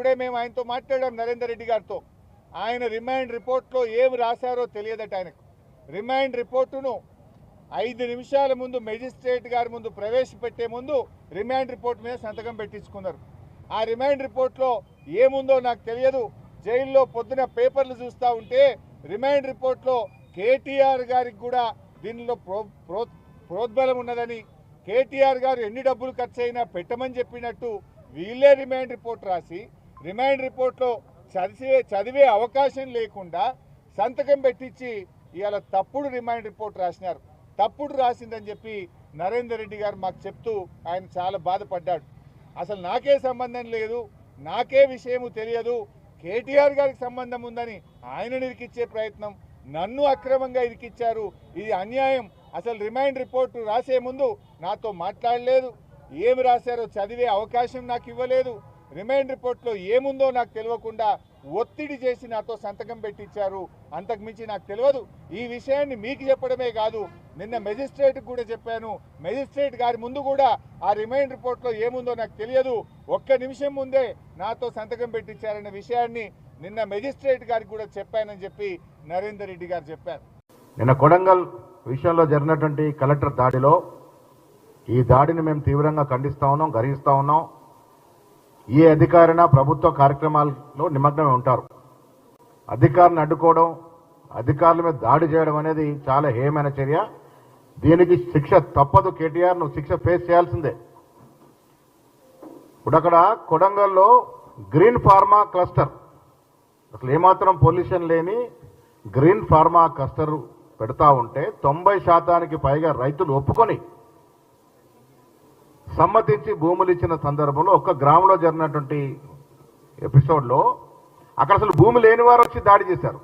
ఇప్పుడే మేము ఆయనతో మాట్లాడాం నరేందర్ రెడ్డి గారితో. ఆయన రిమైండ్ రిపోర్ట్లో ఏమి రాశారో తెలియదట ఆయనకు. రిమైండ్ రిపోర్టును ఐదు నిమిషాల ముందు మెజిస్ట్రేట్ గారి ముందు ప్రవేశపెట్టే ముందు రిమాండ్ రిపోర్ట్ మీద సంతకం పెట్టించుకున్నారు. ఆ రిమాండ్ రిపోర్ట్లో ఏముందో నాకు తెలియదు. జైల్లో పొద్దున పేపర్లు చూస్తూ ఉంటే రిమాండ్ రిపోర్ట్లో కేటీఆర్ గారికి కూడా దీనిలో ప్రో ప్రో ప్రోద్బలం ఉన్నదని కేటీఆర్ గారు ఎన్ని డబ్బులు ఖర్చు అయినా పెట్టమని చెప్పినట్టు వీళ్ళే రిమాండ్ రిపోర్ట్ రాసి రిమాండ్ రిపోర్ట్లో చదివే చదివే అవకాశం లేకుండా సంతకం పెట్టించి ఇవాళ తప్పుడు రిమాండ్ రిపోర్ట్ రాసినారు. తప్పుడు రాసిందని చెప్పి నరేందర్ రెడ్డి గారు మాకు చెప్తూ ఆయన చాలా బాధపడ్డాడు. అసలు నాకే సంబంధం లేదు నాకే విషయము తెలియదు కేటీఆర్ గారికి సంబంధం ఉందని ఆయన ఇరికిచ్చే ప్రయత్నం నన్ను అక్రమంగా ఇరికిచ్చారు ఇది అన్యాయం. అసలు రిమైండ్ రిపోర్టు రాసే ముందు నాతో మాట్లాడలేదు. ఏమి రాశారో చదివే అవకాశం నాకు ఇవ్వలేదు. రిమైండ్ రిపోర్ట్లో ఏముందో నాకు తెలియకుండా ఒత్తిడి చేసి నాతో సంతకం పెట్టించారు. అంతకుమించి నాకు తెలియదు. ఈ విషయాన్ని మీకు చెప్పడమే కాదు నిన్న మెజిస్ట్రేట్కి కూడా చెప్పాను. మెజిస్ట్రేట్ గారి ముందు కూడా ఆ రిమైండ్ రిపోర్ట్లో ఏముందో నాకు తెలియదు. ఒక్క నిమిషం ముందే నాతో సంతకం పెట్టించారనే విషయాన్ని నిన్న మెజిస్ట్రేట్ గారికి కూడా చెప్పానని చెప్పి నరేందర్ రెడ్డి గారు చెప్పారు. నిన్న కొడంగల్ విషయంలో జరిగినటువంటి కలెక్టర్ దాడిలో ఈ దాడిని మేము తీవ్రంగా ఖండిస్తా ఉన్నాం గర్హిస్తా ఉన్నాం. ఏ అధికారైనా ప్రభుత్వ కార్యక్రమాల్లో నిమగ్నమై ఉంటారు. అధికారులను అడ్డుకోవడం అధికారుల మీద దాడి చేయడం అనేది చాలా హేయమైన చర్య. దీనికి శిక్ష తప్పదు కేటీఆర్ నువ్వు శిక్ష ఫేస్ చేయాల్సిందే. ఇప్పుడు అక్కడ కొడంగల్లో గ్రీన్ ఫార్మా క్లస్టర్ అసలు ఏమాత్రం పొల్యూషన్ లేని గ్రీన్ ఫార్మా క్లస్టర్ పెడతా ఉంటే తొంభై శాతానికి పైగా రైతులు ఒప్పుకొని సమ్మతించి భూములు ఇచ్చిన సందర్భంలో ఒక్క గ్రామంలో జరిగినటువంటి ఎపిసోడ్లో అక్కడ అసలు భూమి లేని వారు వచ్చి దాడి చేశారు.